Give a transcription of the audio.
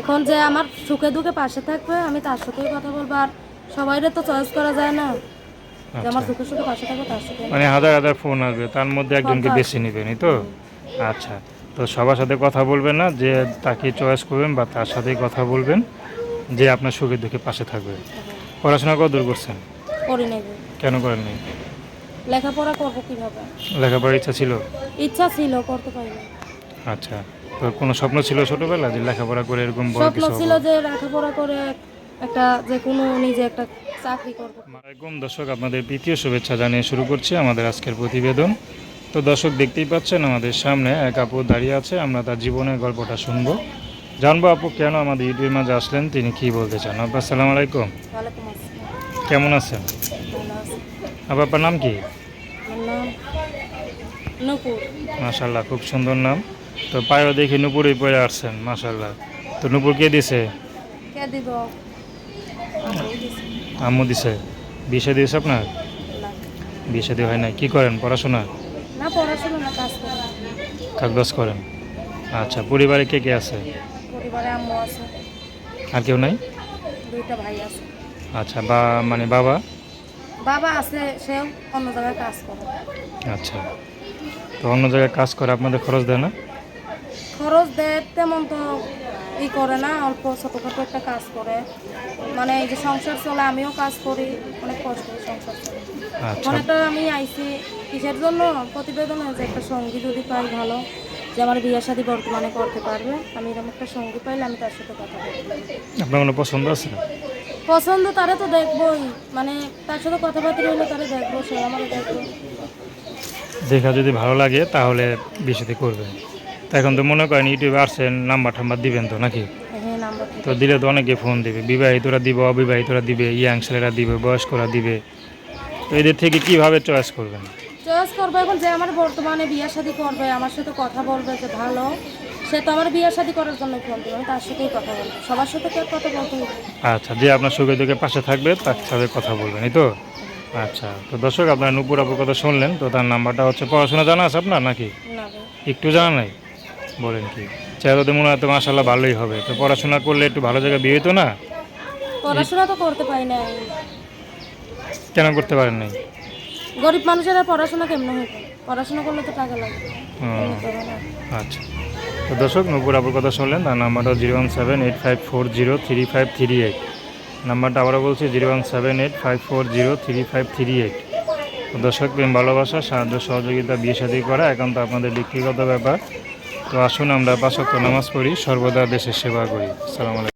এখন যে আমার সুখে দুঃখে পাশে থাকবে আমি তার সাথেই কথা বলব। আর সবাইরে তো চয়েস করা যায় না। যে আমার সুখে সুখে পাশে থাকবে তার সাথে মানে হাজার হাজার ফোন আসবে তার মধ্যে একজনকে বেছে নেবেন তো? আচ্ছা তো সবার সাথে কথা বলবেন না যে তাকে চয়েস করবেন বা তার সাথেই কথা বলবেন যে আপনার সুখে দুঃখে পাশে থাকবে। পড়াশোনা কত দূর করছেন? করি নেবে কেন করেননি লেখাপড়া করব কীভাবে? লেখাপড়ার ইচ্ছা ছিল? ইচ্ছা ছিল করতে পারিনি। আচ্ছা। তো কোনো স্বপ্ন ছিল ছোটবেলা যে লেখাপড়া করে এরকম বড় স্বপ্ন কিছু ছিল হব? যে লেখাপড়া করে একটা যে কোনো নিজে একটা চাকরি করব। আসসালামাইকুম দর্শক আপনাদের তৃতীয় শুভেচ্ছা জানিয়ে শুরু করছি আমাদের আজকের প্রতিবেদন। তো দর্শক দেখতেই পাচ্ছেন আমাদের সামনে এক আপু দাঁড়িয়ে আছে আমরা তার জীবনের গল্পটা শুনব। জানব আপু কেন আমাদের ইউটিউবের মাঝে আসলেন তিনি কি বলতে চান? আপু আসসালামু আলাইকুম। ওয়ালাইকুম আসসালাম। কেমন আছেন? ভালো আছি। আপু আপনার নাম কি? আমার নাম মাশাল্লাহ খুব সুন্দর নাম। তো পায়েও দেখি নুপুরেই পড়ে আসছেন মাশাল্লাহ তো নুপুর কে দিছে? কে দিব? আম্মু দিছে। বিশে দিয়েছে আপনার। বিশে দিয়ে হয় নাই। কি করেন পড়াশোনা? না পড়াশোনা না কাজ করি কাগজ করেন। আচ্ছা পরিবারে কে কে আছে? পরিবারে আম্মু আছে। আর কেউ নাই? দুইটা ভাই আছে। আচ্ছা বা মানে বাবা? বাবা আছে সেও অন্য জায়গায় কাজ করে। আচ্ছা। তো অন্য জায়গায় কাজ করে আপনাদের খরচ দেয় না? খরচ দেয় তেমন তো ই করে না অল্প ছোটোখাটো একটা কাজ করে। মানে এই যে সংসার চলে আমিও কাজ করি অনেক কষ্ট সংসার চলে। আচ্ছা। এখন একটা আমি আইছি কিসের জন্য? প্রতিবেদনে যে একটা সঙ্গী যদি পাই ভালো যে আমার বিয়ে শাদী বর্তমানে করতে পারবে আমি এরকম একটা সঙ্গী পাইলে আমি তার সাথে কথা বলব। আপনার কোনো পছন্দ আছে পছন্দ তারা তো দেখবই মানে তার সাথে কথাবার্তা হলে তারা দেখব সে আমার দেখব। দেখা যদি ভালো লাগে তাহলে বিষয়টি করবেন। এখন তো মনে করেন ইউটিউবে আসছেন নাম্বার টাম্বার দিবেন তো নাকি? হ্যাঁ তো দিলে তো অনেকে ফোন দিবে বিবাহিতরা দিবে অবিবাহিতরা দিবে ইয়াং ছেলেরা দিবে বয়স্করা দিবে। তো এদের থেকে কীভাবে চয়েস করবেন? চয়েস করব এখন যে আমার বর্তমানে বিয়ে শাদী করবে আমার সাথে কথা বলবে যে ভালো সে তো আমার বিয়ে শাদী করার জন্য ফোন দেবে আমি তার সাথেই কথা বলব সবার সাথে কে কথা বলতে? আচ্ছা যে আপনার সুখে দুঃখে পাশে থাকবে তার সাথে কথা বলবেন এই তো? আচ্ছা তো দর্শক আপনার নুপুর আপুর কথা শুনলেন তো তার নাম্বারটা হচ্ছে পড়াশোনা জানা আছে আপনার নাকি? একটু জানা নাই? বলেন কি? তো মনে হয় তো মাসাল্লাহ ভালোই হবে। তো পড়াশোনা করলে একটু ভালো জায়গায় বিয়ে হতো না? পড়াশোনা তো করতে পারি না কেন করতে পারেন নাই? গরিব মানুষেরা পড়াশোনা কেমন হবে পড়াশোনা করলে তো টাকা না। আচ্ছা। তো দর্শক নূপুর আপুর কথা শুনলেন তার নাম্বারটা zero one seven eight five four zero three five three eight. নাম্বারটা আবারও বলছি zero one seven eight five four zero three five three eight. দর্শক প্রেম ভালোবাসা সাহায্য সহযোগিতা বিয়ে সাথী করা একান্ত আপনাদের ব্যক্তিগত ব্যাপার। তো আসুন আমরা পাঁচক্য নামাজ পড়ি সর্বদা দেশের সেবা করি। সালাম আলাইকুম।